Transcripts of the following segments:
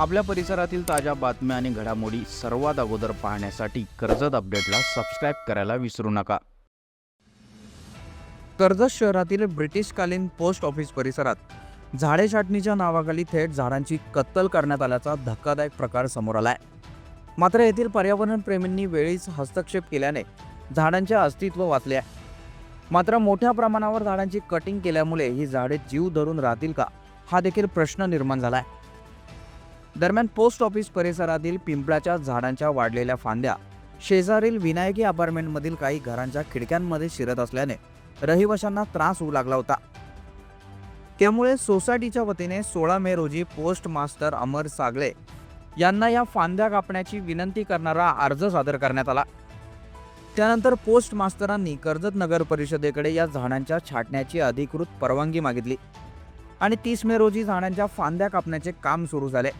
आपल्या परिसरातील ताज्या बातम्या आणि घडामोडी सर्वात अगोदर पाहण्यासाठी कर्जत अपडेटला सबस्क्राईब करायला विसरू नका. कर्जत शहरातील ब्रिटिशकालीन पोस्ट ऑफिस परिसरात झाडे छाटणीच्या नावाखाली थेट झाडांची कत्तल करण्यात आल्याचा धक्कादायक प्रकार समोर आलाय. मात्र येथील पर्यावरण प्रेमींनी वेळीच हस्तक्षेप केल्याने झाडांचे अस्तित्व वाचले आहे. मात्र मोठ्या प्रमाणावर झाडांची कटिंग केल्यामुळे ही झाडे जीव धरून राहतील का? हा देखील प्रश्न निर्माण झाला आहे दरम्यान पोस्ट ऑफिस परिसरातील पिंपळाच्या झाडांच्या वाढलेल्या फांद्या शेजारील विनायकी अपार्टमेंटमधील काही घरांच्या खिडक्यांमध्ये शिरत असल्याने रहिवाशांना त्रास होऊ लागला होता. त्यामुळे सोसायटीच्या वतीने सोळा मे रोजी पोस्ट मास्टर अमर सागळे यांना या फांद्या कापण्याची विनंती करणारा अर्ज सादर करण्यात आला. त्यानंतर पोस्ट मास्तरांनी कर्जत नगर परिषदेकडे या झाडांच्या छाटण्याची अधिकृत परवानगी मागितली आणि तीस मे रोजी झाडांच्या फांद्या कापण्याचे काम सुरू झाले.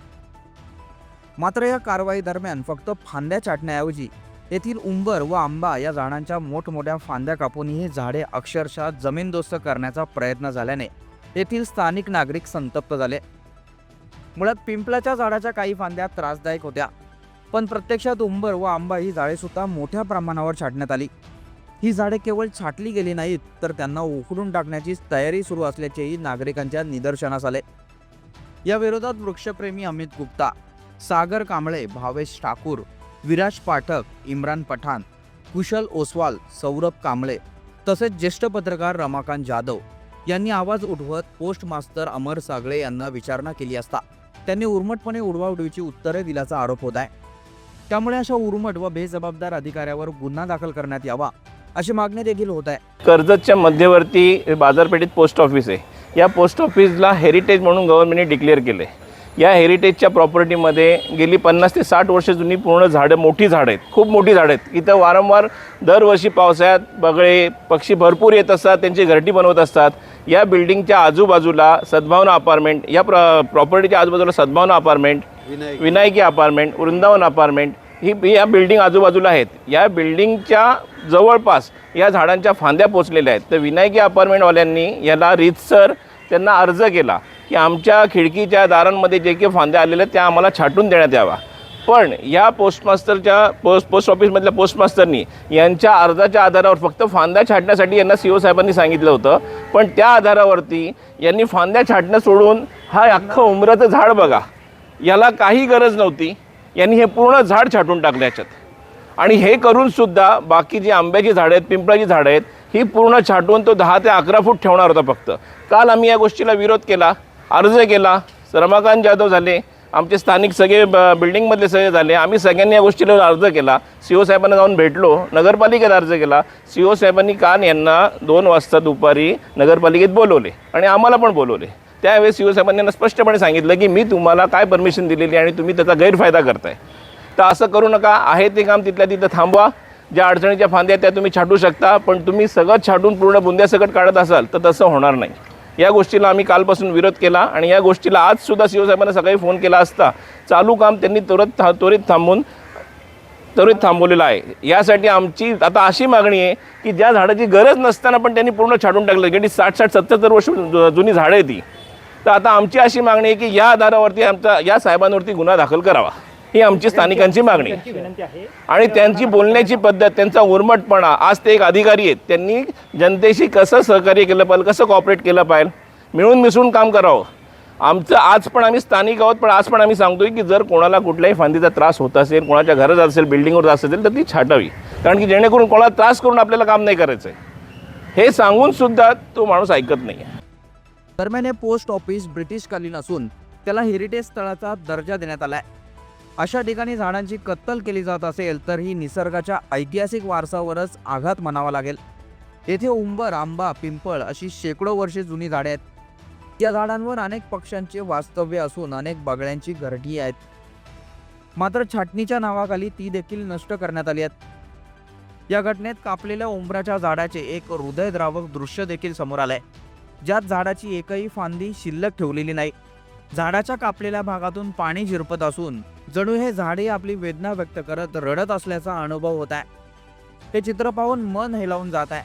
मात्र या कारवाई दरम्यान फक्त फांद्या छाटण्याऐवजी येथील उंबर व आंबा या झाडांच्या मोठमोठ्या फांद्या कापून ही झाडे अक्षरशः जमीनदोस्त करण्याचा प्रयत्न झाल्याने येथील स्थानिक नागरिक संतप्त झाले. मुळात पिंपळाच्या झाडाच्या काही फांद्या त्रासदायक होत्या पण प्रत्यक्षात उंबर व आंबा ही झाडे सुद्धा मोठ्या प्रमाणावर छाटण्यात आली. ही झाडे केवळ छाटली गेली नाहीत तर त्यांना उखडून टाकण्याची तयारी सुरू असल्याचेही नागरिकांच्या निदर्शनास आले. या विरोधात वृक्षप्रेमी अमित गुप्ता सागर कांबळे भावेश ठाकूर विराज पाठक इम्रान पठाण कुशल ओसवाल सौरभ कांबळे तसेच ज्येष्ठ पत्रकार रमाकांत जाधव यांनी आवाज उठवत पोस्ट मास्तर अमर सागळे यांना विचारणा केली असता त्यांनी उर्मटपणे उडवाउडवीची उत्तरे दिल्याचा आरोप होत आहे. त्यामुळे अशा उर्मट व बेजबाबदार अधिकाऱ्यावर गुन्हा दाखल करण्यात यावा अशी मागणी देखील होत आहे. कर्जतच्या मध्यवर्ती बाजारपेठेत पोस्ट ऑफिस आहे. या पोस्ट ऑफिसला हेरिटेज म्हणून गव्हर्नमेंटने डिक्लेअर केले आहे या हेरिटेजच्या प्रॉपर्टीमध्ये गेली पन्नास ते साठ वर्ष जुनी पूर्ण झाडं मोठी झाडं आहेत. खूप मोठी झाडं आहेत. इथं वारंवार दरवर्षी पावसाळ्यात बगळे पक्षी भरपूर येत असतात त्यांची घरटी बनवत असतात. या बिल्डिंगच्या आजूबाजूला सद्भावना अपार्टमेंट या प्र प्रॉपर्टीच्या आजूबाजूला Sadbhavana apartment Vinayaki. Apartment Vrindavan apartment ही या बिल्डिंग आजूबाजूला आहेत. या बिल्डिंगच्या जवळपास या झाडांच्या फांद्या पोचलेल्या आहेत. तर विनायकी अपार्टमेंटवाल्यांनी याला रीतसर त्यांना अर्ज केला की आमच्या खिडकीच्या दारांमध्ये जे काही फांद्या आलेल्या आहेत त्या आम्हाला छाटून देण्यात यावा पण या पोस्टमास्टरच्या पोस्ट पोस्ट ऑफिसमधल्या पोस्टमास्तरनी यांच्या अर्जाच्या आधारावर फक्त फांद्या छाटण्यासाठी यांना सी ओ साहेबांनी सांगितलं होतं. पण त्या आधारावरती यांनी फांद्या छाटणं सोडून हा अख्खं उमराचं झाड बघा. याला काही गरज नव्हती. यांनी हे पूर्ण झाड छाटून टाकल्याच्यात आणि हे करूनसुद्धा बाकी जी आंब्याची झाडं आहेत पिंपळाची झाडं आहेत ही पूर्ण छाटून तो दहा ते अकरा फूट ठेवणार होता फक्त. काल आम्ही या गोष्टीला विरोध केला अर्ज केला रमाकांत जाधव झाले आमचे स्थानिक सगळे ब बिल्डिंगमधले सगळे झाले आम्ही सगळ्यांनी या गोष्टीला अर्ज केला सी ओ साहेबांना जाऊन भेटलो नगरपालिकेत अर्ज केला सी ओ साहेबांनी कान यांना दोन वाजता दुपारी नगरपालिकेत बोलवले आणि आम्हाला पण बोलवले. त्यावेळेस सी ओ साहेबांनी यांना स्पष्टपणे सांगितलं की मी तुम्हाला काय परमिशन दिलेली आणि तुम्ही त्याचा गैरफायदा करताय. तर असं करू नका आहे ते काम तिथल्या तिथं थांबवा. ज्या अडचणीच्या फांद्या त्या तुम्ही छाटू शकता पण तुम्ही सगळं छाटून पूर्ण बुंद्यासकट काढत असाल तर तसं होणार नाही. या गोष्टीला आम्ही कालपासून विरोध केला आणि या गोष्टीला आजसुद्धा सी ओ साहेबांना सकाळी फोन केला असता चालू काम त्यांनी त्वरित था त्वरित थांबून त्वरित थांबवलेलं आहे. यासाठी आमची आता अशी मागणी आहे की ज्या झाडाची गरज नसताना पण त्यांनी पूर्ण छाटून टाकलं गेली साठ साठ सत्तर वर्ष जुनी झाडं आहे ती. तर आता आमची अशी मागणी आहे की या आधारावरती आमचा या साहेबांवरती गुन्हा दाखल करावा. ही आमची स्थानिकांची मागणी. आणि त्यांची बोलण्याची पद्धत त्यांचा उर्मटपणा आज ते एक अधिकारी आहेत. त्यांनी जनतेशी कसं सहकार्य केलं पाहिजे कसं कॉपरेट केलं पाहिजे मिळून मिसळून काम करावं. आमचं आज पण आम्ही स्थानिक आहोत पण आज पण आम्ही सांगतोय की जर कोणाला कुठल्याही फांदीचा त्रास होत असेल कोणाच्या घरात असेल बिल्डिंगवर जात असेल तर ती छाटावी. कारण की जेणेकरून कोणाला त्रास करून आपल्याला काम नाही करायचं आहे हे सांगून सुद्धा तो माणूस ऐकत नाही आहे दरम्यान हे पोस्ट ऑफिस ब्रिटिशकालीन असून त्याला हेरिटेज स्थळाचा दर्जा देण्यात आला आहे अशा ठिकाणी झाडांची कत्तल केली जात असेल तर ही निसर्गाच्या ऐतिहासिक वारसावरच आघात म्हणावा लागेल. येथे उंबर आंबा पिंपळ अशी शेकडो वर्षे जुनी झाडे आहेत. या झाडांवर अनेक पक्ष्यांचे वास्तव्य असून अनेक बगळ्यांची घरटी आहेत. मात्र छाटणीच्या नावाखाली ती देखील नष्ट करण्यात आली आहेत. या घटनेत कापलेल्या उंबराच्या झाडाचे एक हृदयद्रावक दृश्य देखील समोर आलंय. ज्यात झाडाची एकही फांदी शिल्लक ठेवलेली नाही. झाडाच्या कापलेल्या भागातून पाणी झिरपत असून जणू हे झाडे आपली वेदना व्यक्त करत रडत असल्याचा अनुभव होत आहे. हे चित्र पाहून मन हेलावून जात आहे.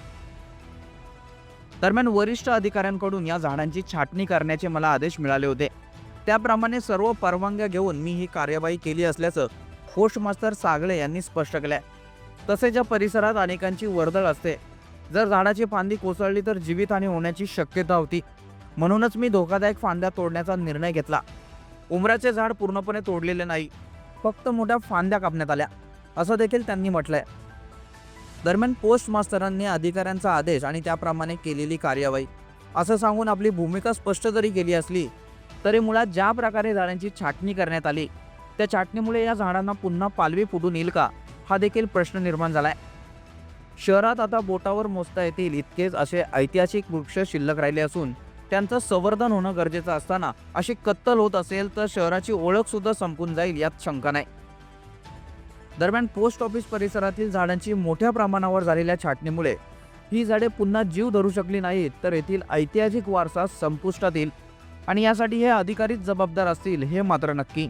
दरम्यान वरिष्ठ अधिकाऱ्यांकडून या झाडांची छाटणी करण्याचे मला आदेश मिळाले होते. त्याप्रमाणे सर्व परवानग्या घेऊन मी ही कार्यवाही केली असल्याचं पोस्ट मास्तर सागळे यांनी स्पष्ट केलंय. तसेच या परिसरात अनेकांची वर्दळ असते. जर झाडाची फांदी कोसळली तर जीवितहानी होण्याची शक्यता होती. म्हणूनच मी धोकादायक फांद्या तोडण्याचा निर्णय घेतला. उमराचे झाड पूर्णपणे तोडलेले नाही. फक्त मोठ्या फांद्या कापण्यात आल्या. असं देखील त्यांनी म्हटलंय. दरम्यान पोस्ट मास्तरांनी अधिकाऱ्यांचा आदेश आणि त्याप्रमाणे केलेली कार्यवाही. असं सांगून आपली भूमिका स्पष्ट जरी केली असली तरी मुळात ज्या प्रकारे झाडांची छाटणी करण्यात आली त्या छाटणीमुळे या झाडांना पुन्हा पालवी फुटून येईल का हा देखील प्रश्न निर्माण झालाय. शहरात आता बोटावर मोजता येतील इतकेच असे ऐतिहासिक वृक्ष शिल्लक राहिले असून त्यांचं संवर्धन होणं गरजेचं असताना अशी कत्तल होत असेल तर शहराची ओळख सुद्धा संपून जाईल यात शंका नाही. दरम्यान पोस्ट ऑफिस परिसरातील झाडांची मोठ्या प्रमाणावर झालेल्या छाटणीमुळे ही झाडे पुन्हा जीव धरू शकली नाहीत तर येथील ऐतिहासिक वारसा संपुष्टात येईल आणि यासाठी हे अधिकारीच जबाबदार असतील हे मात्र नक्की.